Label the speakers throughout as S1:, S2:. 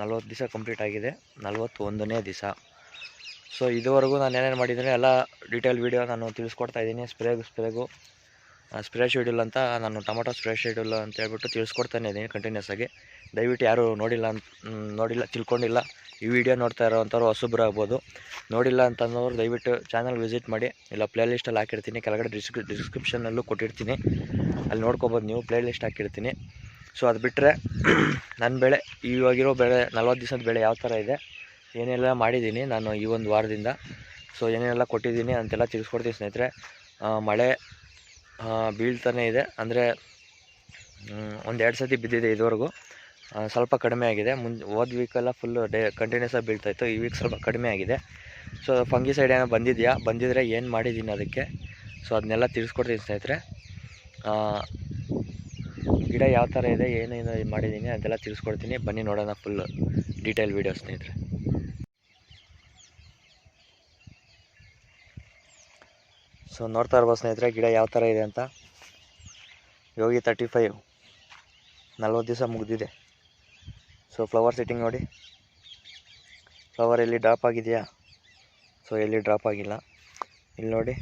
S1: ನಲ್ವತ್ತು ದಿವಸ ಕಂಪ್ಲೀಟ್ ಆಗಿದೆ. ನಲ್ವತ್ತೊಂದನೇ ದಿವಸ. ಸೊ ಇದುವರೆಗೂ ನಾನು ಏನೇನು ಮಾಡಿದ್ದೀನಿ, ಎಲ್ಲ ಡೀಟೇಲ್ ವೀಡಿಯೋ ನಾನು ತಿಳಿಸ್ಕೊಡ್ತಾ ಇದ್ದೀನಿ. ಸ್ಪ್ರೇಗು ಸ್ಪ್ರೇಗು ಸ್ಪ್ರೇ ಶೆಡ್ಯೂಲ್ ಅಂತ ನಾನು ಟೊಮೊಟೊ ಸ್ಪ್ರೇ ಶೆಡ್ಯೂಲ್ ಅಂತ ಹೇಳ್ಬಿಟ್ಟು ತಿಳಿಸ್ಕೊಡ್ತಾನೆ ಇದ್ದೀನಿ ಕಂಟಿನ್ಯೂಸ್ ಆಗಿ. ದಯವಿಟ್ಟು ಯಾರು ನೋಡಿಲ್ಲ ಅಂತ ನೋಡಿಲ್ಲ, ತಿಳ್ಕೊಂಡಿಲ್ಲ, ಈ ವಿಡಿಯೋ ನೋಡ್ತಾ ಇರೋವಂಥವ್ರು ಹೊಸಬ್ರು ಆಗ್ಬೋದು. ನೋಡಿಲ್ಲ ಅಂತಂದವ್ರು ದಯವಿಟ್ಟು ಚಾನಲ್ ವಿಸಿಟ್ ಮಾಡಿ, ಇಲ್ಲ ಪ್ಲೇ ಲಿಸ್ಟಲ್ಲಿ ಹಾಕಿರ್ತೀನಿ. ಕೆಳಗಡೆ ಡಿಸ್ಕ್ರಿ ಡಿಸ್ಕ್ರಿಪ್ಷನಲ್ಲೂ ಕೊಟ್ಟಿರ್ತೀನಿ. ಅಲ್ಲಿ ನೋಡ್ಕೊಬೋದು ನೀವು ಪ್ಲೇ ಲಿಸ್ಟ್ ಹಾಕಿರ್ತೀನಿ. ಸೊ ಅದು ಬಿಟ್ಟರೆ ನನ್ನ ಬೆಳೆ, ಇವಾಗಿರೋ ಬೆಳೆ, ನಲ್ವತ್ತು ದಿವಸದ ಬೆಳೆ ಯಾವ ಥರ ಇದೆ, ಏನೆಲ್ಲ ಮಾಡಿದ್ದೀನಿ ನಾನು ಈ ಒಂದು ವಾರದಿಂದ. ಸೊ ಏನೇನೆಲ್ಲ ಕೊಟ್ಟಿದ್ದೀನಿ ಅಂತೆಲ್ಲ ತಿಳಿಸ್ಕೊಡ್ತೀನಿ ಸ್ನೇಹಿತರೆ. ಮಳೆ ಬೀಳ್ತಾನೆ ಇದೆ. ಅಂದರೆ ಒಂದು ಎರಡು ಸತಿ ಬಿದ್ದಿದೆ ಇದುವರೆಗೂ. ಸ್ವಲ್ಪ ಕಡಿಮೆ ಆಗಿದೆ. ಮುನ್ ಹೋದ ವೀಕೆಲ್ಲ ಫುಲ್ಲು ಡೇ ಕಂಟಿನ್ಯೂಸ್ ಆಗಿ ಬೀಳ್ತಾಯಿತ್ತು ಈ ವೀಕ್ ಸ್ವಲ್ಪ ಕಡಿಮೆ ಆಗಿದೆ. ಸೊ ಫಂಗಿ ಸೈಡ್ ಏನೋ ಬಂದಿದೆಯಾ? ಬಂದಿದ್ದರೆ ಏನು ಮಾಡಿದ್ದೀನಿ ಅದಕ್ಕೆ? ಸೊ ಅದನ್ನೆಲ್ಲ ತಿಳಿಸ್ಕೊಡ್ತೀನಿ ಸ್ನೇಹಿತರೆ. ಗಿಡ ಯಾವ ಥರ ಇದೆ ಏನೇನು ಮಾಡಿದ್ದೀನಿ ಅದೆಲ್ಲ ತಿಳಿಸ್ಕೊಡ್ತೀನಿ. ಬನ್ನಿ ನೋಡೋಣ ಫುಲ್ ಡೀಟೇಲ್ ವೀಡಿಯೋ ಸ್ನೇಹಿತರೆ. ಸೊ ನೋಡ್ತಾ ಇರ್ಬೋದು ಸ್ನೇಹಿತರೆ, ಗಿಡ ಯಾವ ಥರ ಇದೆ ಅಂತ. ಯೋಗಿ ತರ್ಟಿ ಫೈವ್ ನಲ್ವತ್ತು ದಿವಸ ಮುಗಿದಿದೆ. ಸೊ ಫ್ಲವರ್ ಸೆಟ್ಟಿಂಗ್ ನೋಡಿ. ಫ್ಲವರ್ ಎಲ್ಲಿ ಡ್ರಾಪ್ ಆಗಿದೆಯಾ? ಸೊ ಎಲ್ಲಿ ಡ್ರಾಪ್ ಆಗಿಲ್ಲ. ಇಲ್ಲಿ ನೋಡಿ,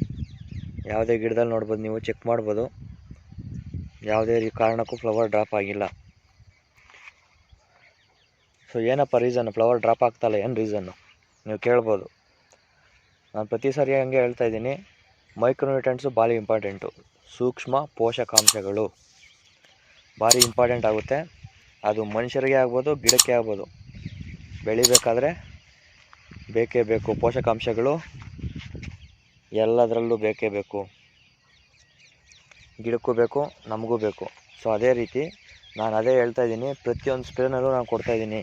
S1: ಯಾವುದೇ ಗಿಡದಲ್ಲಿ ನೋಡ್ಬೋದು ನೀವು ಚೆಕ್ ಮಾಡ್ಬೋದು. ಯಾವುದೇ ಕಾರಣಕ್ಕೂ ಫ್ಲವರ್ ಡ್ರಾಪ್ ಆಗಿಲ್ಲ. ಸೊ ಏನಪ್ಪ ರೀಸನ್ ಫ್ಲವರ್ ಡ್ರಾಪ್ ಆಗ್ತಾಯಿಲ್ಲ ಏನು ರೀಸನ್ನು ನೀವು ಕೇಳ್ಬೋದು. ನಾನು ಪ್ರತಿ ಸಾರಿ ಹಂಗೆ ಹೇಳ್ತಾ ಇದ್ದೀನಿ. ಮೈಕ್ರೋನ್ಯೂಟ್ರೆಂಟ್ಸು ಭಾರಿ ಇಂಪಾರ್ಟೆಂಟು ಸೂಕ್ಷ್ಮ ಪೋಷಕಾಂಶಗಳು ಭಾರಿ ಇಂಪಾರ್ಟೆಂಟ್ ಆಗುತ್ತೆ. ಅದು ಮನುಷ್ಯರಿಗೆ ಆಗ್ಬೋದು, ಗಿಡಕ್ಕೆ ಆಗ್ಬೋದು. ಬೆಳಿಬೇಕಾದ್ರೆ ಬೇಕೇ ಬೇಕು. ಪೋಷಕಾಂಶಗಳು ಎಲ್ಲದರಲ್ಲೂ ಬೇಕೇ ಬೇಕು. ಗಿಡಕ್ಕೂ ಬೇಕು, ನಮಗೂ ಬೇಕು. ಸೊ ಅದೇ ರೀತಿ ನಾನು ಅದೇ ಹೇಳ್ತಾ ಇದ್ದೀನಿ, ಪ್ರತಿಯೊಂದು ಸ್ಪ್ರೇನಲ್ಲೂ ನಾನು ಕೊಡ್ತಾ ಇದ್ದೀನಿ.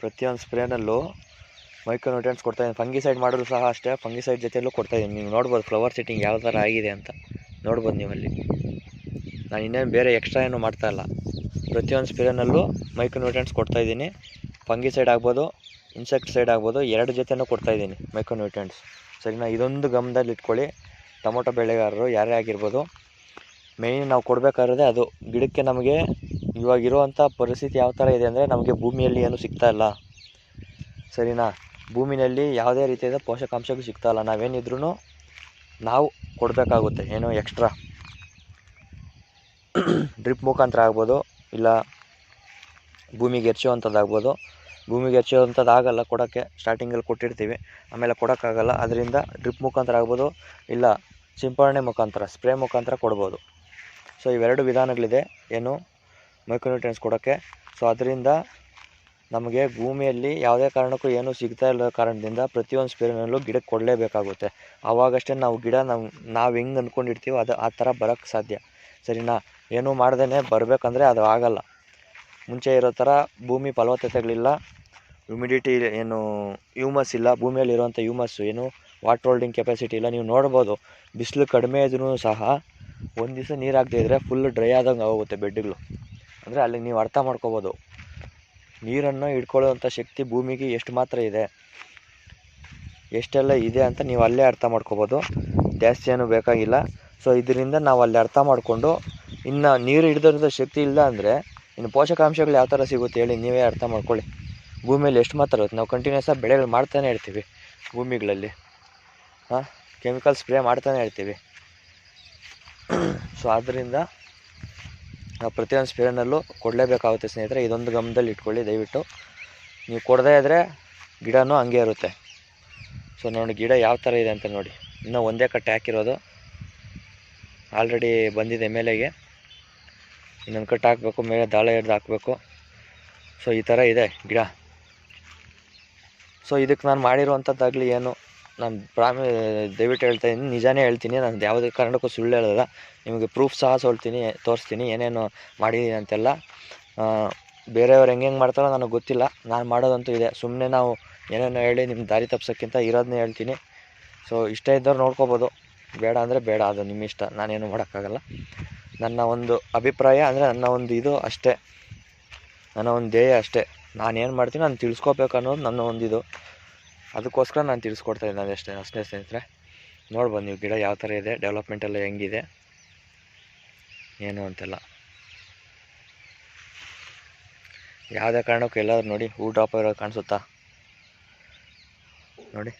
S1: ಪ್ರತಿಯೊಂದು ಸ್ಪ್ರೇನಲ್ಲೂ ಮೈಕ್ರೋನ್ಯೂಟ್ರೆಂಟ್ಸ್ ಕೊಡ್ತಾಯಿದ್ದೀನಿ ಫಂಗಿಸೈಡ್ ಮಾಡಿದ್ರು ಸಹ ಅಷ್ಟೇ, ಫಂಗಿಸೈಡ್ ಜೊತೆಯಲ್ಲೂ ಕೊಡ್ತಾಯಿದ್ದೀನಿ ನೀವು ನೋಡ್ಬೋದು ಫ್ಲವರ್ ಸೆಟ್ಟಿಂಗ್ ಯಾವ ಥರ ಆಗಿದೆ ಅಂತ. ನೋಡ್ಬೋದು ನೀವು ಅಲ್ಲಿ ನಾನು ಇನ್ನೇನು ಬೇರೆ ಎಕ್ಸ್ಟ್ರಾ ಏನು ಮಾಡ್ತಾ ಇಲ್ಲ. ಪ್ರತಿಯೊಂದು ಸ್ಪ್ರೇನಲ್ಲೂ ಮೈಕ್ರೋನ್ಯೂಟ್ರೆಂಟ್ಸ್ ಕೊಡ್ತಾಯಿದ್ದೀನಿ ಫಂಗಿಸೈಡ್ ಆಗ್ಬೋದು ಇನ್ಸೆಕ್ಟಿಸೈಡ್ ಆಗ್ಬೋದು, ಎರಡು ಜೊತೆನೂ ಮೈಕ್ರೋ ಮೈಕ್ರೋನ್ಯೂಟ್ರೆಂಟ್ಸ್ ಸರಿನಾ? ಇದೊಂದು ಗಮನದಲ್ಲಿ ಇಟ್ಕೊಳ್ಳಿ ಟೊಮೊಟೊ ಬೆಳೆಗಾರರು ಯಾರೇ ಆಗಿರ್ಬೋದು ಮೇಯ್ನ್ ನಾವು ಕೊಡಬೇಕಾಗಿರೋದೇ ಅದು ಗಿಡಕ್ಕೆ ನಮಗೆ ಇವಾಗಿರುವಂಥ ಪರಿಸ್ಥಿತಿ ಯಾವ ಥರ ಇದೆ ಅಂದರೆ ನಮಗೆ ಭೂಮಿಯಲ್ಲಿ ಏನೂ ಸಿಗ್ತಾ ಇಲ್ಲ. ಸರಿನಾ? ಭೂಮಿನಲ್ಲಿ ಯಾವುದೇ ರೀತಿಯಾದ ಪೋಷಕಾಂಶಗಳು ಸಿಗ್ತಾ ಇಲ್ಲ. ನಾವೇನಿದ್ರೂ ನಾವು ಕೊಡಬೇಕಾಗುತ್ತೆ. ಏನೋ ಎಕ್ಸ್ಟ್ರಾ ಡ್ರಿಪ್ ಮುಖಾಂತರ ಆಗ್ಬೋದು, ಇಲ್ಲ ಭೂಮಿಗೆ ಎರ್ಚುವಂಥದ್ದಾಗ್ಬೋದು ಭೂಮಿಗೆ ಎರ್ಚುವಂಥದ್ದು ಆಗಲ್ಲ ಕೊಡೋಕ್ಕೆ ಸ್ಟಾರ್ಟಿಂಗಲ್ಲಿ ಕೊಟ್ಟಿರ್ತೀವಿ. ಆಮೇಲೆ ಕೊಡೋಕ್ಕಾಗಲ್ಲ. ಅದರಿಂದ ಡ್ರಿಪ್ ಮುಖಾಂತರ ಆಗ್ಬೋದು, ಇಲ್ಲ ಸಿಂಪರಣೆ ಮುಖಾಂತರ, ಸ್ಪ್ರೇ ಮುಖಾಂತರ ಕೊಡ್ಬೋದು. ಸೊ ಇವೆರಡು ವಿಧಾನಗಳಿದೆ. ಏನು? ಮೈಕ್ರೋನ್ಯೂಟ್ರಿಯನ್ಸ್ ಕೊಡೋಕ್ಕೆ. ಸೊ ಅದರಿಂದ ನಮಗೆ ಭೂಮಿಯಲ್ಲಿ ಯಾವುದೇ ಕಾರಣಕ್ಕೂ ಏನೂ ಸಿಗ್ತಾ ಇಲ್ಲದ ಕಾರಣದಿಂದ ಪ್ರತಿಯೊಂದು ಸ್ಪೇರಿನಲ್ಲೂ ಗಿಡಕ್ಕೆ ಕೊಡಲೇಬೇಕಾಗುತ್ತೆ. ಆವಾಗಷ್ಟೇ ನಾವು ಗಿಡ ನಾವು ನಾವು ಹೆಂಗೆ ಅಂದ್ಕೊಂಡಿರ್ತೀವೋ ಅದು ಆ ಥರ ಬರೋಕ್ಕೆ ಸಾಧ್ಯ. ಸರಿನಾ? ಏನೂ ಮಾಡ್ದೇ ಬರಬೇಕಂದ್ರೆ ಅದು ಆಗಲ್ಲ. ಮುಂಚೆ ಇರೋ ಥರ ಭೂಮಿ ಫಲವತ್ತತೆಗಳಿಲ್ಲ. ಹ್ಯುಮಿಡಿಟಿ ಏನು, ಹ್ಯೂಮಸ್ ಇಲ್ಲ. ಭೂಮಿಯಲ್ಲಿ ಇರುವಂಥ ಹ್ಯೂಮಸ್ಸು ಏನು? ವಾಟರ್ ಹೋಲ್ಡಿಂಗ್ ಕೆಪಾಸಿಟಿ ಇಲ್ಲ. ನೀವು ನೋಡ್ಬೋದು, ಬಿಸಿಲು ಕಡಿಮೆ ಇದ್ರೂ ಸಹ ಒಂದು ದಿವಸ ನೀರು ಹಾಕದೇ ಇದ್ದರೆ ಫುಲ್ ಡ್ರೈ ಆದಂಗೆ ಆಗೋಗುತ್ತೆ ಬೆಡ್ಗಳು. ಅಂದರೆ ಅಲ್ಲಿ ನೀವು ಅರ್ಥ ಮಾಡ್ಕೋಬೋದು. ನೀರನ್ನು ಹಿಡ್ಕೊಳ್ಳುವಂಥ ಶಕ್ತಿ ಭೂಮಿಗೆ ಎಷ್ಟು ಮಾತ್ರ ಇದೆ. ಎಷ್ಟೆಲ್ಲ ಇದೆ ಅಂತ ನೀವು ಅಲ್ಲೇ ಅರ್ಥ ಮಾಡ್ಕೋಬೋದು. ಜಾಸ್ತಿ ಏನೂ ಬೇಕಾಗಿಲ್ಲ. ಸೊ ಇದರಿಂದ ನಾವು ಅಲ್ಲಿ ಅರ್ಥ ಮಾಡಿಕೊಂಡು ಇನ್ನು ನೀರು ಹಿಡಿದಿರೋ ಶಕ್ತಿ ಇಲ್ಲ ಅಂದರೆ ಇನ್ನು ಪೋಷಕಾಂಶಗಳು ಯಾವ ಥರ ಸಿಗುತ್ತೆ ಹೇಳಿ ನೀವೇ ಅರ್ಥ ಮಾಡ್ಕೊಳ್ಳಿ. ಭೂಮಿಯಲ್ಲಿ ಎಷ್ಟು ಮಾತ್ರ ಇರುತ್ತೆ. ನಾವು ಕಂಟಿನ್ಯೂಸ್ ಆಗಿ ಬೆಳೆಗಳು ಮಾಡ್ತಾನೆ ಇರ್ತೀವಿ ಭೂಮಿಗಳಲ್ಲಿ. ಹಾಂ? ಕೆಮಿಕಲ್ ಸ್ಪ್ರೇ ಮಾಡ್ತಾನೆ ಇರ್ತೀವಿ. ಸೊ ಆದ್ದರಿಂದ ಪ್ರತಿಯೊಂದು ಸ್ಪ್ರೇನಲ್ಲೂ ಕೊಡಲೇಬೇಕಾಗುತ್ತೆ ಸ್ನೇಹಿತರೆ. ಇದೊಂದು ಗಮನದಲ್ಲಿ ಇಟ್ಕೊಳ್ಳಿ, ದಯವಿಟ್ಟು. ನೀವು ಕೊಡದೇ ಇದ್ದರೆ ಗಿಡನೂ ಹಂಗೆ ಇರುತ್ತೆ. ಸೊ ನೋಡಿ, ಗಿಡ ಯಾವ ಥರ ಇದೆ ಅಂತ ನೋಡಿ. ಇನ್ನೂ ಒಂದೇ ಕಟ್ಟೆ ಹಾಕಿರೋದು. ಆಲ್ರೆಡಿ ಬಂದಿದೆ ಮೇಲೆಗೆ. ಇನ್ನೊಂದು ಕಟ್ಟೆ ಹಾಕಬೇಕು, ಮೇಲೆ ದಾಳ ಹಿಡ್ದು ಹಾಕಬೇಕು. ಸೊ ಈ ಥರ ಇದೆ ಗಿಡ. ಸೊ ಇದಕ್ಕೆ ನಾನು ಮಾಡಿರುವಂಥದ್ದಾಗಲಿ ಏನು? ನಾನು ಪ್ರಾಮಿ, ದಯವಿಟ್ಟು ಹೇಳ್ತಾ ಇದ್ದೀನಿ, ನಿಜಾನೇ ಹೇಳ್ತೀನಿ, ನಾನು ಯಾವುದೇ ಕಾರಣಕ್ಕೂ ಸುಳ್ಳು ಹೇಳೋಲ್ಲ ನಿಮಗೆ ಪ್ರೂಫ್ ಸಹ ಸೊಳ್ತೀನಿ ತೋರಿಸ್ತೀನಿ, ಏನೇನು ಮಾಡಿದ್ದೀನಿ ಅಂತೆಲ್ಲ. ಬೇರೆಯವ್ರು ಹೆಂಗೆ ಹೆಂಗೆ ಮಾಡ್ತಾರೋ ನನಗೆ ಗೊತ್ತಿಲ್ಲ. ನಾನು ಮಾಡೋದಂತೂ ಇದೆ. ಸುಮ್ಮನೆ ನಾವು ಏನೇನೋ ಹೇಳಿ ನಿಮ್ಮ ದಾರಿ ತಪ್ಸೋಕ್ಕಿಂತ ಇರೋದನ್ನೇ ಹೇಳ್ತೀನಿ. ಸೊ ಇಷ್ಟ ಇದ್ದವ್ರು ನೋಡ್ಕೋಬೋದು. ಬೇಡ ಅಂದರೆ ಬೇಡ, ಅದು ನಿಮ್ಮ ಇಷ್ಟ. ನಾನೇನು ಮಾಡೋಕ್ಕಾಗಲ್ಲ. ನನ್ನ ಒಂದು ಅಭಿಪ್ರಾಯ ಅಂದರೆ ನನ್ನ ಒಂದು ಇದು ಅಷ್ಟೇ. ನನ್ನ ಒಂದು ಧ್ಯೇಯ ಅಷ್ಟೇ. ನಾನೇನು ಮಾಡ್ತೀನಿ ನಾನು ತಿಳ್ಸ್ಕೊಬೇಕು ಅನ್ನೋದು ನನ್ನ ಒಂದು ಇದು. ಅದಕ್ಕೋಸ್ಕರ ನಾನು ತಿಳಿಸ್ಕೊಡ್ತಾ ಇದ್ದೀನಿ ಅಷ್ಟೇ ಅಷ್ಟೇ ಸ್ನೇಹಿತರೆ. ನೋಡ್ಬೋದು ನೀವು ಗಿಡ ಯಾವ ಥರ ಇದೆ ಡೆವಲಪ್ಮೆಂಟ್ ಎಲ್ಲ ಹೆಂಗಿದೆ, ಏನು ಅಂತೆಲ್ಲ. ಯಾವುದೇ ಕಾರಣಕ್ಕೂ ಎಲ್ಲಾದರೂ ನೋಡಿ, ಹೂ ಡ್ರಾಪ್ ಇರೋದು ಕಾಣಿಸುತ್ತಾ? ನೋಡಿ.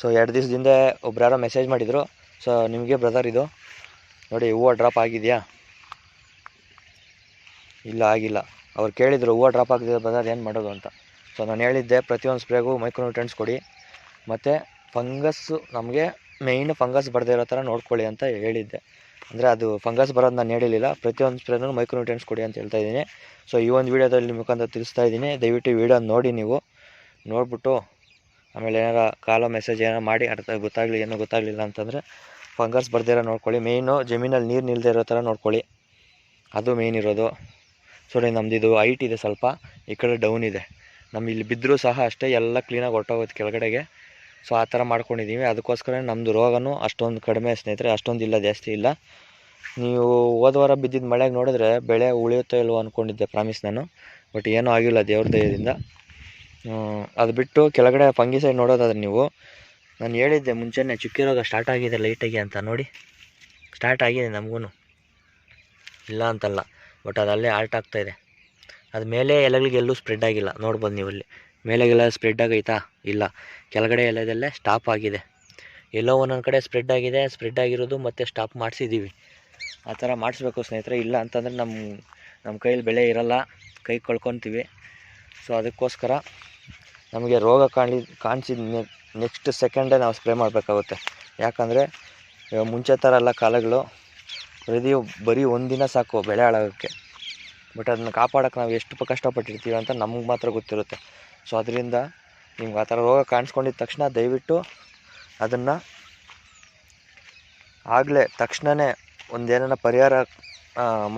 S1: ಸೊ ಎರಡು ದಿವಸದಿಂದ ಒಬ್ರು ಮೆಸೇಜ್ ಮಾಡಿದರು. ಸೊ ನಿಮಗೆ ಬ್ರದರ್ ಇದು. ನೋಡಿ, ಹೂವು ಡ್ರಾಪ್ ಆಗಿದೆಯಾ? ಇಲ್ಲ, ಆಗಿಲ್ಲ. ಅವ್ರು ಕೇಳಿದರು, ಹೂವು ಡ್ರಾಪ್ ಆಗಿದೆ ಬ್ರದರ್ ಏನು ಮಾಡೋದು ಅಂತ. ಸೊ ನಾನು ಹೇಳಿದ್ದೆ ಪ್ರತಿಯೊಂದು ಸ್ಪ್ರೇಗೂ ಮೈಕ್ರೋನ್ಯೂಟ್ರೆಂಟ್ಸ್ ಕೊಡಿ. ಮತ್ತು ಫಂಗಸ್ಸು ನಮಗೆ ಮೇಯ್ನ್ ಫಂಗಸ್ ಬರದೇ ಇರೋ ಥರ ನೋಡ್ಕೊಳ್ಳಿ ಅಂತ ಹೇಳಿದ್ದೆ. ಅಂದರೆ ಅದು ಫಂಗಸ್ ಬರೋದು ನಾನು ಹೇಳಿಲ್ಲ ಪ್ರತಿಯೊಂದು ಸ್ಪ್ರೇನೂ ಮೈಕ್ರೋನ್ಯೂಟ್ರೆಂಟ್ಸ್ ಕೊಡಿ ಅಂತ ಹೇಳ್ತಾ ಇದ್ದೀನಿ. ಸೊ ಈ ಒಂದು ವೀಡಿಯೋದಲ್ಲಿ ಮುಖಾಂತರ ತಿಳಿಸ್ತಾ ಇದ್ದೀನಿ. ದಯವಿಟ್ಟು ವೀಡಿಯೋ ನೋಡಿ ನೀವು. ನೋಡ್ಬಿಟ್ಟು ಆಮೇಲೆ ಏನಾರ ಕಾಲೋ ಮೆಸೇಜ್ ಏನಾರ ಮಾಡಿ ಅರ್ಥ ಗೊತ್ತಾಗಲಿ, ಏನೋ ಗೊತ್ತಾಗಲಿಲ್ಲ ಅಂತಂದರೆ ಫಂಗಸ್ ಬರ್ದಿರೋ ನೋಡ್ಕೊಳ್ಳಿ. ಮೇಯ್ನು ಜಮೀನಲ್ಲಿ ನೀರು ನಿಲ್ಲದೆ ಇರೋ ಥರ ನೋಡ್ಕೊಳ್ಳಿ. ಅದು ಮೇಯ್ನ್ ಇರೋದು. ಸೊ ನಮ್ದು ಇದು ಹೈಟ್ ಇದೆ ಸ್ವಲ್ಪ. ಈ ಕಡೆ ಡೌನ್ ಇದೆ. ನಮ್ಮ ಇಲ್ಲಿ ಬಿದ್ದರೂ ಸಹ ಅಷ್ಟೇ ಎಲ್ಲ ಕ್ಲೀನಾಗಿ ಹೊರ್ಟೋಗುತ್ತೆ ಕೆಳಗಡೆಗೆ. ಸೊ ಆ ಥರ ಮಾಡ್ಕೊಂಡಿದ್ದೀವಿ ಅದಕ್ಕೋಸ್ಕರ ನಮ್ಮದು ರೋಗನೂ ಅಷ್ಟೊಂದು ಕಡಿಮೆ ಸ್ನೇಹಿತರೆ, ಅಷ್ಟೊಂದು ಇಲ್ಲ, ಜಾಸ್ತಿ ಇಲ್ಲ. ನೀವು ಹೋದ ವಾರ ಬಿದ್ದಿದ್ದ ಮಳೆಗೆ ನೋಡಿದ್ರೆ ಬೆಳೆ ಉಳಿಯುತ್ತೋ ಇಲ್ವೋ ಅಂದ್ಕೊಂಡಿದ್ದೆ ಪ್ರಾಮಿಸ್ ನಾನು. ಬಟ್ ಏನೂ ಆಗಿಲ್ಲ ದೇವ್ರ ದಯದಿಂದ ಅದು ಬಿಟ್ಟು ಕೆಳಗಡೆ ಫಂಗಿಸೈಡ್ ನೋಡೋದಾದ್ರೆ ನೀವು, ನಾನು ಹೇಳಿದ್ದೆ ಮುಂಚೆನೇ ಚುಕ್ಕಿ ರೋಗ ಸ್ಟಾರ್ಟ್ ಆಗಿದೆ ಲೈಟಾಗಿ ಅಂತ. ನೋಡಿ ಸ್ಟಾರ್ಟ್ ಆಗಿದೆ ನಮಗೂ ಇಲ್ಲ ಅಂತಲ್ಲ ಬಟ್ ಅದಲ್ಲೇ ಆಲ್ಟ್ ಆಗ್ತಾ ಇದೆ. ಅದು ಮೇಲೆ ಎಲೆಗಳಿಗೆ ಎಲ್ಲೂ ಸ್ಪ್ರೆಡ್ ಆಗಿಲ್ಲ. ನೋಡ್ಬೋದು ನೀವು ಇಲ್ಲಿ. ಮೇಲೆಗೆಲ್ಲ ಸ್ಪ್ರೆಡ್ ಆಗೈತಾ? ಇಲ್ಲ. ಕೆಳಗಡೆ ಎಲೆದಲ್ಲೇ ಸ್ಟಾಪ್ ಆಗಿದೆ. ಎಲ್ಲೋ ಒಂದೊಂದು ಕಡೆ ಸ್ಪ್ರೆಡ್ ಆಗಿದೆ. ಸ್ಪ್ರೆಡ್ ಆಗಿರೋದು ಮತ್ತೆ ಸ್ಟಾಪ್ ಮಾಡಿಸಿದ್ದೀವಿ ಆ ಥರ ಮಾಡಿಸ್ಬೇಕು ಸ್ನೇಹಿತರೆ. ಇಲ್ಲ ಅಂತಂದರೆ ನಮ್ಮ ನಮ್ಮ ಕೈಯಲ್ಲಿ ಬೆಳೆ ಇರಲ್ಲ. ಕೈ ಕಳ್ಕೊತೀವಿ. ಸೊ ಅದಕ್ಕೋಸ್ಕರ ನಮಗೆ ರೋಗ ಕಾಣಿ, ಕಾಣಿಸಿದ ನೆಕ್ಸ್ಟ್ ಸೆಕೆಂಡೇ ನಾವು ಸ್ಪ್ರೇ ಮಾಡಬೇಕಾಗುತ್ತೆ. ಯಾಕಂದರೆ, ಮುಂಚೆ ಥರ ಎಲ್ಲ ಕಾಲಗಳು ಪ್ರತಿ ಬರೀ ಒಂದಿನ ಸಾಕು ಬೆಳೆ ಹಾಳಾಗೋಕ್ಕೆ. ಬಟ್ ಅದನ್ನ ಕಾಪಾಡೋಕೆ ನಾವು ಎಷ್ಟು ಕಷ್ಟಪಟ್ಟಿರ್ತೀವಿ ಅಂತ ನಮ್ಗೆ ಮಾತ್ರ ಗೊತ್ತಿರುತ್ತೆ. ಸೊ ಅದರಿಂದ ನಿಮ್ಗೆ ಆ ಥರ ರೋಗ ಕಾಣಿಸ್ಕೊಂಡಿದ್ದ ತಕ್ಷಣ ದಯವಿಟ್ಟು ಅದನ್ನು ಆಗಲೇ ತಕ್ಷಣವೇ ಒಂದೇನೋ ಪರಿಹಾರ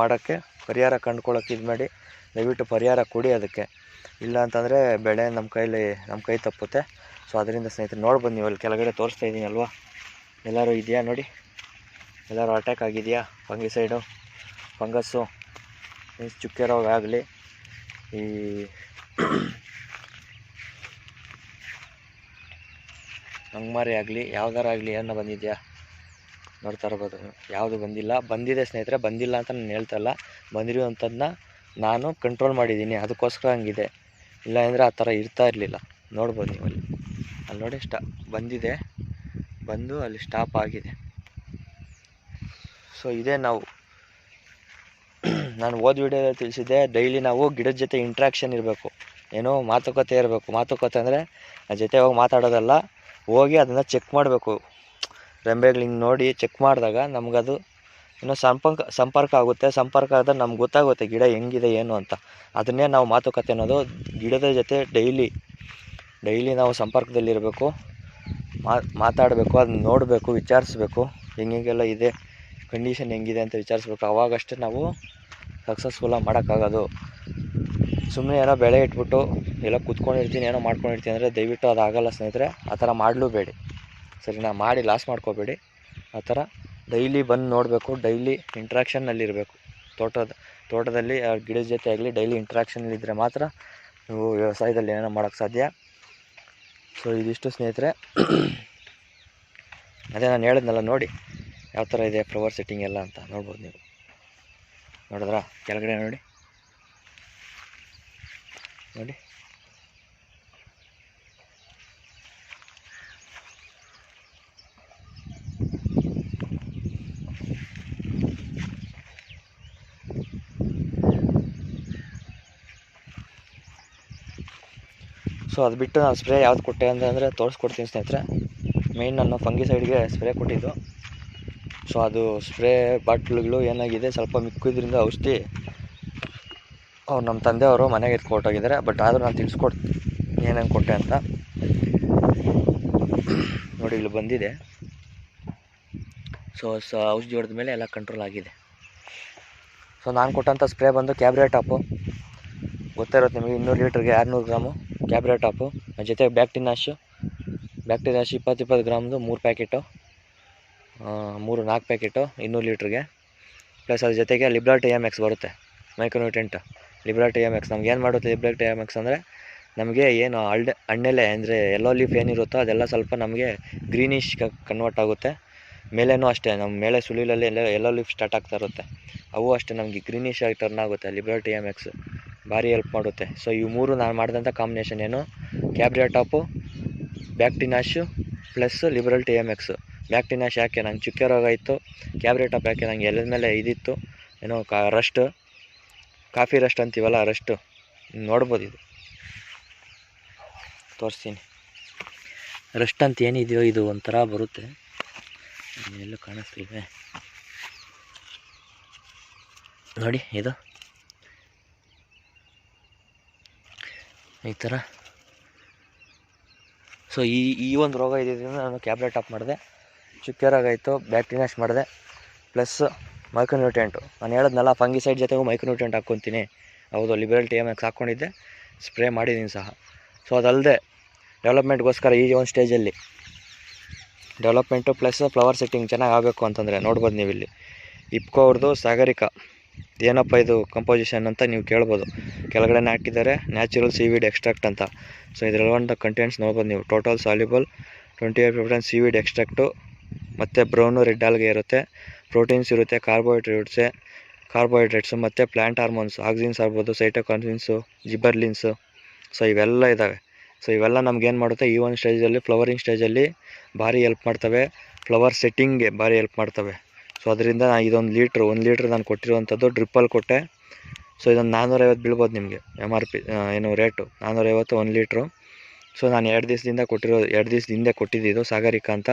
S1: ಮಾಡೋಕ್ಕೆ, ಪರಿಹಾರ ಕಂಡ್ಕೊಳ್ಳೋಕೆ ಇದು ಮಾಡಿ ದಯವಿಟ್ಟು ಪರಿಹಾರ ಕೊಡಿ ಅದಕ್ಕೆ. ಇಲ್ಲ ಅಂತಂದರೆ ಬೆಳೆ ನಮ್ಮ ಕೈಲಿ ನಮ್ಮ ಕೈ ತಪ್ಪುತ್ತೆ. ಸೊ ಅದರಿಂದ ಸ್ನೇಹಿತರೆ ನೋಡ್ಬೋದು ನೀವು ಅಲ್ಲಿ ಕೆಳಗಡೆ ತೋರಿಸ್ತಾ ಇದ್ದೀನಿ ಅಲ್ವಾ? ಎಲ್ಲರೂ ಇದೆಯಾ ನೋಡಿ? ಎಲ್ಲರೂ ಅಟ್ಯಾಕ್ ಆಗಿದೆಯಾ? Fungicide fungus? ಮೀನ್ಸ್ ಚುಕ್ಕೆ ರೋಗ ಆಗಲಿ ಈ ಅಂಗ್ಮಾರಿ ಆಗಲಿ ಯಾವ್ದಾರು ಆಗಲಿ ಏನೋ ಬಂದಿದೆಯಾ? ನೋಡ್ತಾ ಇರ್ಬೋದು. ಯಾವುದು ಬಂದಿಲ್ಲ. ಬಂದಿದೆ ಸ್ನೇಹಿತರೆ, ಬಂದಿಲ್ಲ ಅಂತ ನಾನು ಹೇಳ್ತಾ ಇಲ್ಲ. ಬಂದಿರುವಂಥದ್ದನ್ನ ನಾನು ಕಂಟ್ರೋಲ್ ಮಾಡಿದ್ದೀನಿ. ಅದಕ್ಕೋಸ್ಕರ ಹಂಗಿದೆ. ಇಲ್ಲ ಅಂದರೆ ಆ ಥರ ಇರ್ತಾ ಇರಲಿಲ್ಲ. ನೋಡ್ಬೋದು ನೀವು ಅಲ್ಲಿ ಅಲ್ಲಿ ನೋಡಿ, ಸ್ಟಾ, ಬಂದಿದೆ. ಬಂದು ಅಲ್ಲಿ ಸ್ಟಾಪ್ ಆಗಿದೆ. ಸೊ ಇದೇ ನಾವು ನಾನು ಓದ್ ವಿಡಿಯೋದಲ್ಲಿ ತಿಳಿಸಿದ್ದೆ ಡೈಲಿ ನಾವು ಗಿಡದ ಜೊತೆ ಇಂಟ್ರಾಕ್ಷನ್ ಇರಬೇಕು. ಏನೋ ಮಾತುಕತೆ ಇರಬೇಕು. ಮಾತುಕತೆ ಅಂದರೆ ಜೊತೆ ಹೋಗಿ ಮಾತಾಡೋದಲ್ಲ, ಹೋಗಿ ಅದನ್ನು ಚೆಕ್ ಮಾಡಬೇಕು. ರೆಂಬೆಗಳು ನೋಡಿ ಚೆಕ್ ಮಾಡಿದಾಗ ನಮಗದು ಏನೋ ಸಂಪರ್ಕ ಸಂಪರ್ಕ ಆಗುತ್ತೆ. ಸಂಪರ್ಕ ಆದಾಗ ನಮ್ಗೆ ಗೊತ್ತಾಗುತ್ತೆ ಗಿಡ ಹೆಂಗಿದೆ, ಏನು ಅಂತ. ಅದನ್ನೇ ನಾವು ಮಾತುಕತೆ ಅನ್ನೋದು ಗಿಡದ ಜೊತೆ ಡೈಲಿ ಡೈಲಿ ನಾವು ಸಂಪರ್ಕದಲ್ಲಿರಬೇಕು. ಮಾತಾಡಬೇಕು ಅದನ್ನ ನೋಡಬೇಕು, ವಿಚಾರಿಸ್ಬೇಕು. ಹೆಂಗೆಲ್ಲ ಇದೆ. ಕಂಡೀಷನ್ ಹೆಂಗಿದೆ ಅಂತ ವಿಚಾರಿಸ್ಬೇಕು. ಅವಾಗಷ್ಟೇ ನಾವು ಸಕ್ಸಸ್ಫುಲ್ಲಾಗಿ ಮಾಡೋಕ್ಕಾಗೋದು. ಸುಮ್ಮನೆ ಏನೋ ಬೆಳೆ ಇಟ್ಬಿಟ್ಟು ಎಲ್ಲ ಕುತ್ಕೊಂಡಿರ್ತೀನಿ, ಏನೋ ಮಾಡ್ಕೊಂಡಿರ್ತೀನಿ ಅಂದರೆ ದಯವಿಟ್ಟು ಅದು ಆಗಲ್ಲ ಸ್ನೇಹಿತರೆ. ಆ ಥರ ಮಾಡಲೂಬೇಡಿ. ಸರಿನಾ? ಮಾಡಿ ಲಾಸ್ ಮಾಡ್ಕೋಬೇಡಿ. ಆ ಥರ ಡೈಲಿ ಬಂದು ನೋಡಬೇಕು ಡೈಲಿ ಇಂಟ್ರಾಕ್ಷನ್ನಲ್ಲಿರಬೇಕು ತೋಟದ, ತೋಟದಲ್ಲಿ ಗಿಡದ ಜೊತೆ ಆಗಲಿ ಡೈಲಿ ಇಂಟ್ರಾಕ್ಷನಲ್ಲಿದ್ದರೆ ಮಾತ್ರ ನೀವು ವ್ಯವಸಾಯದಲ್ಲಿ ಏನೋ ಮಾಡೋಕ್ಕೆ ಸಾಧ್ಯ. ಸೊ ಇದಿಷ್ಟು ಸ್ನೇಹಿತರೆ. ಅದೇ ನಾನು ಹೇಳಿದ್ನಲ್ಲ ನೋಡಿ. ಯಾವ ಥರ ಇದೆ ಫ್ಲವರ್ ಸೆಟ್ಟಿಂಗ್ ಎಲ್ಲ ಅಂತ ನೋಡ್ಬೋದು ನೀವು. ನೋಡಿದ್ರಾ? ಕೆಳಗಡೆ ನೋಡಿ. ನೋಡಿ. ಸೊ ಅದು ಬಿಟ್ಟು ನಾನು ಸ್ಪ್ರೇ ಯಾವ್ದು ಕೊಟ್ಟೆ ಅಂತಂದರೆ ತೋರಿಸ್ಕೊಡ್ತೀನಿ ಸ್ನೇಹಿತರೆ. ಮೇಯ್ನ್ ನಾನು ಫಂಗಿಸೈಡ್ಗೆ ಸ್ಪ್ರೇ ಕೊಟ್ಟಿದ್ದು. ಸೊ ಅದು ಸ್ಪ್ರೇ ಬಾಟ್ಲುಗಳು ಏನಾಗಿದೆ? ಸ್ವಲ್ಪ ಮಿಕ್ಕಿದ್ರಿಂದ ಔಷಧಿ ಅವ್ರು ನಮ್ಮ ತಂದೆಯವರು ಮನೆಗೆ ಎತ್ಕೊಟ್ಟೋಗಿದ್ದಾರೆ ಬಟ್ ಆದರೂ ನಾನು ತಿಳಿಸ್ಕೊಡ್ತೀನಿ. ಏನೇನು ಕೊಟ್ಟೆ ಅಂತ. ನೋಡಿ, ಇಲ್ಲಿ ಬಂದಿದೆ. ಸೊ ಸ, ಔಷಧಿ ಹೊಡೆದ ಮೇಲೆ ಎಲ್ಲ ಕಂಟ್ರೋಲ್ ಆಗಿದೆ. ಸೊ ನಾನು ಕೊಟ್ಟಂಥ ಸ್ಪ್ರೇ ಬಂದು ಕ್ಯಾಬ್ರೆ ಟಾಪು ಗೊತ್ತಿರುತ್ತೆ ನಿಮಗೆ, ಇನ್ನೂರು ಲೀಟ್ರಿಗೆ ಆರುನೂರು ಗ್ರಾಮು ಕ್ಯಾಬ್ರಾ ಟಾಪು ಜೊತೆಗೆ ಬ್ಯಾಕ್ಟಿನಾಶು ಬ್ಯಾಕ್ಟಿನಾಶ್ ಇಪ್ಪತ್ತು ಇಪ್ಪತ್ತು ಗ್ರಾಮ್ದು ಮೂರು ಪ್ಯಾಕೆಟು ಮೂರು ನಾಲ್ಕು ಪ್ಯಾಕೆಟು ಇನ್ನೂರು ಲೀಟ್ರಿಗೆ. ಪ್ಲಸ್ ಅದ್ರ ಜೊತೆಗೆ ಲಿಬ್ರಾಟಿ ಎಂ ಎಕ್ಸ್ ಬರುತ್ತೆ ಮೈಕ್ರೋನ್ಯೂಟ್ರೆಂಟ್ ಲಿಬ್ರಾಟಿ ಎಂ ಎಕ್ಸ್ ನಮ್ಗೆ ಏನು ಮಾಡುತ್ತೆ ಲಿಬ್ರಾಟಿ ಎಂ ಎಕ್ಸ್ ಅಂದರೆ, ನಮಗೆ ಏನು ಹಳ್ಳೆ, ಹಣ್ಣೆಲೆ ಅಂದರೆ ಎಲ್ಲೋ ಲೀಫ್ ಏನಿರುತ್ತೋ ಅದೆಲ್ಲ ಸ್ವಲ್ಪ ನಮಗೆ ಗ್ರೀನಿಶ್ ಕನ್ವರ್ಟ್ ಆಗುತ್ತೆ. ಮೇಲೇನೂ ಅಷ್ಟೇ ನಮ್ಮ ಮೇಲೆ ಸುಳಿಲಲ್ಲಿ ಎಲ್ಲ ಎಲ್ಲೋ ಲೀಫ್ ಸ್ಟಾರ್ಟ್ ಆಗ್ತಾ ಇರುತ್ತೆ. ಅವು ಅಷ್ಟೇ ನಮಗೆ ಗ್ರೀನಿಶ್ ಆಗಿ ಟರ್ನ್ ಆಗುತ್ತೆ ಲಿಬ್ರಲ್ಟಿ ಎಂ ಎಕ್ಸ್ ಭಾರಿ ಹೆಲ್ಪ್ ಮಾಡುತ್ತೆ. ಸೊ ಇವು ಮೂರು ನಾನು ಮಾಡಿದಂಥ ಕಾಂಬಿನೇಷನ್ ಏನು? Cabrio top Bactinash plus liberal T M X Bactinash ಯಾಕೆ ನಂಗೆ ಚುಕ್ಕೆ ರೋಗ ಇತ್ತು ಕ್ಯಾಬ್ರಿ ಟಾಪ್ ಯಾಕೆ ನಂಗೆ ಎಲೆದ ಮೇಲೆ ಇದಿತ್ತು, ಏನೋ ಕಾ ರಷ್ಟು ಕಾಫಿ ರಸ್ಟ್ ಅಂತೀವಲ್ಲ ರಷ್ಟು ನೋಡ್ಬೋದು ಇದು. ತೋರಿಸ್ತೀನಿ. ರಸ್ಟ್ ಅಂತ ಏನಿದೆಯೋ ಇದು ಒಂಥರ ಬರುತ್ತೆ. ಎಲ್ಲೂ ಕಾಣಿಸ್ತೀವಿ ನೋಡಿ ಇದು. ಈ ಥರ. ಸೊ ಈ ಈ ಒಂದು ರೋಗ ಇದ್ದಿದ್ದರಿಂದ ನಾನು ಕ್ಯಾಬ್ಲೆಟ್ ಆಫ್ ಮಾಡಿದೆ. ಚುಕ್ಕೆ ರೋಗ ಇತ್ತು ಬ್ಯಾಕ್ಟೀರಿಯಾಸ್ ಮಾಡಿದೆ. ಪ್ಲಸ್ ಮೈಕ್ರೋನ್ಯೂಟ್ರೆಂಟು ನಾನು ಹೇಳೋದ್ನಲ್ಲ ಫಂಗಿಸೈಡ್ ಜೊತೆಗೂ ಮೈಕ್ರೋನ್ಯೂಟ್ರೆಂಟ್ ಹಾಕ್ಕೊತೀನಿ. ಹೌದು ಲಿಬರಲ್ ಟಿ ಎಂ ಎಕ್ಸ್ ಹಾಕ್ಕೊಂಡಿದ್ದೆ. ಸ್ಪ್ರೇ ಮಾಡಿದ್ದೀನಿ ಸಹ. ಸೊ ಅದಲ್ಲದೆ ಡೆವಲಪ್ಮೆಂಟ್ಗೋಸ್ಕರ ಈ ಒಂದು ಸ್ಟೇಜಲ್ಲಿ ಡೆವಲಪ್ಮೆಂಟು ಪ್ಲಸ್ ಫ್ಲವರ್ ಸೆಟ್ಟಿಂಗ್ ಚೆನ್ನಾಗಿ ಆಗಬೇಕು ಅಂತಂದರೆ ನೋಡ್ಬೋದು ನೀವು ಇಲ್ಲಿ ಇಪ್ಕೋ ಅವ್ರದ್ದು ಸಾಗರಿಕ ಏನಪ್ಪ ಇದು ಕಂಪೋಸಿಷನ್ ಅಂತ ನೀವು ಕೇಳ್ಬೋದು. ಕೆಳಗಡೆ ಹಾಕಿದ್ದಾರೆ ನ್ಯಾಚುರಲ್ ಸೀವಿಡ್ ಎಕ್ಸ್ಟ್ರಾಕ್ಟ್ ಅಂತ. ಸೊ ಇದರಲ್ಲಿರುವಂಥ ಕಂಟೆಂಟ್ಸ್ ನೋಡ್ಬೋದು ನೀವು. Total soluble twenty eight percent seaweed extract ಮತ್ತು ಬ್ರೌನು ರೆಡ್ ಆಲ್ಗೆ ಇರುತ್ತೆ. ಪ್ರೋಟೀನ್ಸ್ ಇರುತ್ತೆ, ಕಾರ್ಬೋಹೈಡ್ರೇಟ್ಸೆ, ಕಾರ್ಬೋಹೈಡ್ರೇಟ್ಸು ಮತ್ತು ಪ್ಲ್ಯಾಂಟ್ ಹಾರ್ಮೋನ್ಸ್ ಆಕ್ಸಿನ್ಸ್ ಆಗ್ಬೋದು ಸೈಟೋಕಾನ್ಸಿನ್ಸು, ಜಿಬರ್ಲಿನ್ಸು. ಸೊ ಇವೆಲ್ಲ ಇದ್ದಾವೆ ಸೊ ಇವೆಲ್ಲ ನಮ್ಗೇನು ಮಾಡುತ್ತೆ? ಈ ಒಂದು ಸ್ಟೇಜಲ್ಲಿ, ಫ್ಲವರಿಂಗ್ ಸ್ಟೇಜಲ್ಲಿ ಭಾರಿ ಹೆಲ್ಪ್ ಮಾಡ್ತವೆ. ಫ್ಲವರ್ ಸೆಟ್ಟಿಂಗ್ಗೆ ಭಾರಿ ಹೆಲ್ಪ್ ಮಾಡ್ತವೆ. ಸೊ ಅದರಿಂದ ನಾನು ಇದೊಂದು ಲೀಟ್ರ್, ಒಂದು ಲೀಟ್ರ್ ನಾನು ಕೊಟ್ಟಿರುವಂಥದ್ದು ಡ್ರಿಪ್ಪಲ್ಲಿ ಕೊಟ್ಟೆ. ಸೊ ಇದೊಂದು ನಾನ್ನೂರೈವತ್ತು ಬೀಳ್ಬೋದು ನಿಮಗೆ ಎಂ ಆರ್ ಪಿ ಏನು ರೇಟು. ನಾನ್ನೂರೈವತ್ತು ಒಂದು ಲೀಟ್ರು. ಸೊ ನಾನು ಎರಡು ದಿವಸದಿಂದ ಕೊಟ್ಟಿರೋ, ಎರಡು ಹಿಂದೆ ಕೊಟ್ಟಿದ್ದು ಸಾಗರಿಕಾ ಅಂತ.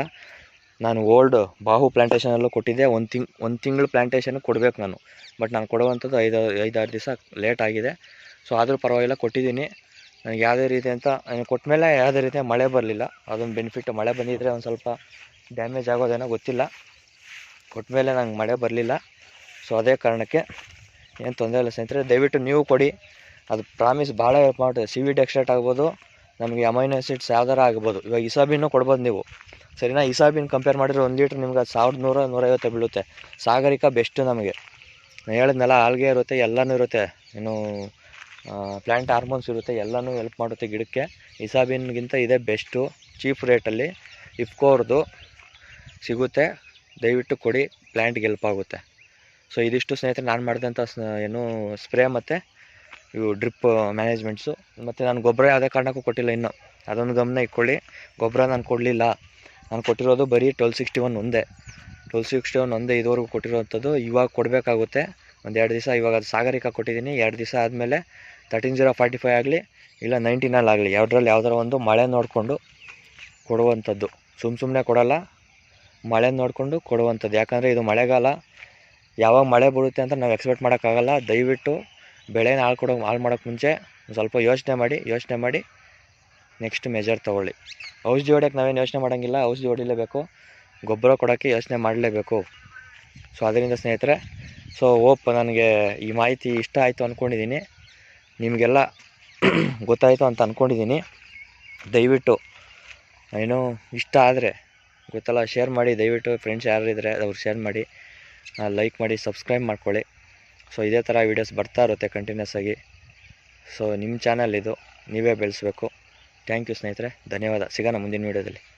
S1: ನಾನು ಓಲ್ಡ್ ಬಾಹು ಪ್ಲ್ಯಾಂಟೇಷನಲ್ಲೂ ಕೊಟ್ಟಿದ್ದೆ. ಒಂದು ತಿಂಗ್, ಒಂದು ತಿಂಗಳು ಪ್ಲ್ಯಾಂಟೇಷನ್ ಕೊಡಬೇಕು ನಾನು. ಬಟ್ ನಾನು ಕೊಡುವಂಥದ್ದು ಐದು, ಐದಾರು ದಿವಸ ಲೇಟ್ ಆಗಿದೆ. ಸೊ ಆದರೂ ಪರವಾಗಿಲ್ಲ, ಕೊಟ್ಟಿದ್ದೀನಿ. ನನಗೆ ಯಾವುದೇ ರೀತಿ ಅಂತ ಕೊಟ್ಟ ಮೇಲೆ ಯಾವುದೇ ರೀತಿಯ ಮಳೆ ಬರಲಿಲ್ಲ. ಅದೊಂದು ಬೆನಿಫಿಟ್, ಮಳೆ ಬಂದಿದ್ದರೆ ಒಂದು ಸ್ವಲ್ಪ ಡ್ಯಾಮೇಜ್ ಆಗೋದೇನೋ ಗೊತ್ತಿಲ್ಲ. ಕೊಟ್ಟ ಮೇಲೆ ನಂಗೆ ಮಳೆ ಬರಲಿಲ್ಲ. ಸೊ ಅದೇ ಕಾರಣಕ್ಕೆ ಏನು ತೊಂದರೆ ಇಲ್ಲ ಸ್ನೇಹಿತರೆ, ದಯವಿಟ್ಟು ನೀವು ಕೊಡಿ. ಅದು ಪ್ರಾಮಿಸ್ ಭಾಳ ಹೆಲ್ಪ್ ಮಾಡುತ್ತೆ ಸಿ ವಿ ಡಿ ಎಕ್ಸ್ಟ್ರಾಕ್ಟ್ ಆಗ್ಬೋದು. ನಮಗೆ ಅಮೈನೋ ಆ್ಯಸಿಡ್ಸ್ ಯಾವ್ದಾರ ಆಗ್ಬೋದು. ಇವಾಗ ಇಸಾಬಿನೂ ಕೊಡ್ಬೋದು ನೀವು. ಸರಿನಾ? ಇಸಾಬಿನ್ ಕಂಪೇರ್ ಮಾಡಿದ್ರೆ ಒಂದು ಲೀಟ್ರ್ ನಿಮ್ಗೆ ಸಾವಿರದ ನೂರ, ನೂರೈವತ್ತು ಬೀಳುತ್ತೆ. ಸಾಗರಿಕ ಬೆಸ್ಟು ನಮಗೆ. ನಾನು ಹೇಳಿದ್ನಲ್ಲ, ಆಲ್ಗೆ ಇರುತ್ತೆ, ಎಲ್ಲನೂ ಇರುತ್ತೆ. ಇನ್ನು ಪ್ಲ್ಯಾಂಟ್ ಹಾರ್ಮೋನ್ಸ್ ಇರುತ್ತೆ, ಎಲ್ಲನೂ ಹೆಲ್ಪ್ ಮಾಡುತ್ತೆ ಗಿಡಕ್ಕೆ. ಇಸಾಬಿನ್ಗಿಂತ ಇದೇ ಬೆಸ್ಟು ಚೀಪ್ ರೇಟಲ್ಲಿ ಇಫ್ಕೋರ್ದು ಸಿಗುತ್ತೆ. ದಯವಿಟ್ಟು ಕೊಡಿ ಪ್ಲ್ಯಾಂಟ್ಗೆ ಹೆಲ್ಪ್ ಆಗುತ್ತೆ. ಸೊ ಇದಿಷ್ಟು ಸ್ನೇಹಿತರೆ, ನಾನು ಮಾಡಿದಂಥ ಏನು ಸ್ಪ್ರೇ ಮತ್ತು ಇವು ಡ್ರಿಪ್ ಮ್ಯಾನೇಜ್ಮೆಂಟ್ಸು ಮತ್ತು ನಾನು ಗೊಬ್ಬರ ಯಾವುದೇ ಕಾರಣಕ್ಕೂ ಕೊಟ್ಟಿಲ್ಲ ಇನ್ನೂ. ಅದೊಂದು ಗಮನ ಇಟ್ಕೊಳ್ಳಿ. ಗೊಬ್ಬರ ನಾನು ಕೊಡಲಿಲ್ಲ. ನಾನು ಕೊಟ್ಟಿರೋದು ಬರೀ ಟ್ವೆಲ್ ಸಿಕ್ಸ್ಟಿ ಒನ್ ಒಂದೇ. ಟ್ವೆಲ್ ಸಿಕ್ಸ್ಟಿ ಒನ್ ಒಂದೇ ಇದುವರೆಗೂ ಕೊಟ್ಟಿರೋವಂಥದ್ದು ಇವಾಗ ಕೊಡಬೇಕಾಗುತ್ತೆ. ಒಂದು ಎರಡು ದಿವಸ ಇವಾಗ ಅದು ಸಾಗರಿಕ ಕೊಟ್ಟಿದ್ದೀನಿ. ಎರಡು ದಿವಸ ಆದಮೇಲೆ ತರ್ಟೀನ್ ಜೀರೋ ಫಾರ್ಟಿ ಫೈವ್ ಆಗಲಿ, ಇಲ್ಲ ನೈಂಟಿನಲ್ಲಿ ಆಗಲಿ, ಯಾವುದ್ರಲ್ಲಿ ಯಾವ್ದಾರ ಒಂದು ಮಳೆ ನೋಡಿಕೊಂಡು ಕೊಡುವಂಥದ್ದು. ಸುಮ್ಮ ಸುಮ್ಮನೆ ಕೊಡೋಲ್ಲ, ಮಳೆ ನೋಡಿಕೊಂಡು ಕೊಡುವಂಥದ್ದು. ಯಾಕಂದರೆ ಇದು ಮಳೆಗಾಲ. ಯಾವಾಗ ಮಳೆ ಬರುತ್ತೆ ಅಂತ ನಾವು ಎಕ್ಸ್ಪೆಕ್ಟ್ ಮಾಡೋಕ್ಕಾಗಲ್ಲ. ದಯವಿಟ್ಟು ಬೆಳೆನ ಹಾಳು ಕೊಡೋ ಹಾಳು ಮಾಡೋಕ್ಕೆ ಮುಂಚೆ ಸ್ವಲ್ಪ ಯೋಚನೆ ಮಾಡಿ ಯೋಚನೆ ಮಾಡಿ. ನೆಕ್ಸ್ಟ್ ಮೆಜರ್ ತೊಗೊಳ್ಳಿ. ಔಷಧಿ ಹೊಡ್ಯಕ್ಕೆ ನಾವೇನು ಯೋಚನೆ ಮಾಡೋಂಗಿಲ್ಲ, ಔಷಧಿ ಹೊಡಿಲೇಬೇಕು, ಗೊಬ್ಬರ ಕೊಡೋಕ್ಕೆ ಯೋಚನೆ ಮಾಡಲೇಬೇಕು. ಸೊ ಅದರಿಂದ ಸ್ನೇಹಿತರೆ ಸೊ ಓಪ್ ನನಗೆ ಈ ಮಾಹಿತಿ ಇಷ್ಟ ಆಯಿತು ಅಂದ್ಕೊಂಡಿದ್ದೀನಿ ನಿಮಗೆಲ್ಲ ಗೊತ್ತಾಯಿತು ಅಂತ ಅಂದ್ಕೊಂಡಿದ್ದೀನಿ ದಯವಿಟ್ಟು, ಏನು ಇಷ್ಟ ಆದರೆ ಗೊತ್ತಲ್ಲ ಶೇರ್ ಮಾಡಿ, ದಯವಿಟ್ಟು ಫ್ರೆಂಡ್ಸ್ ಇದ್ದರೆ ಅವ್ರು ಶೇರ್ ಮಾಡಿ ಲೈಕ್ ಮಾಡಿ ಸಬ್ಸ್ಕ್ರೈಬ್ ಮಾಡ್ಕೊಳ್ಳಿ. ಸೊ ಇದೇ ಥರ ವೀಡಿಯೋಸ್ ಬರ್ತಾ ಇರುತ್ತೆ ಕಂಟಿನ್ಯೂಸ್ ಆಗಿ. ಸೊ ನಿಮ್ಮ ಚಾನಲ್ ಇದು, ನೀವೇ ಬೆಳೆಸಬೇಕು. ಥ್ಯಾಂಕ್ ಯು ಸ್ನೇಹಿತರೆ. ಧನ್ಯವಾದ. ಸಿಗೋಣ ಮುಂದಿನ ವೀಡಿಯೋದಲ್ಲಿ.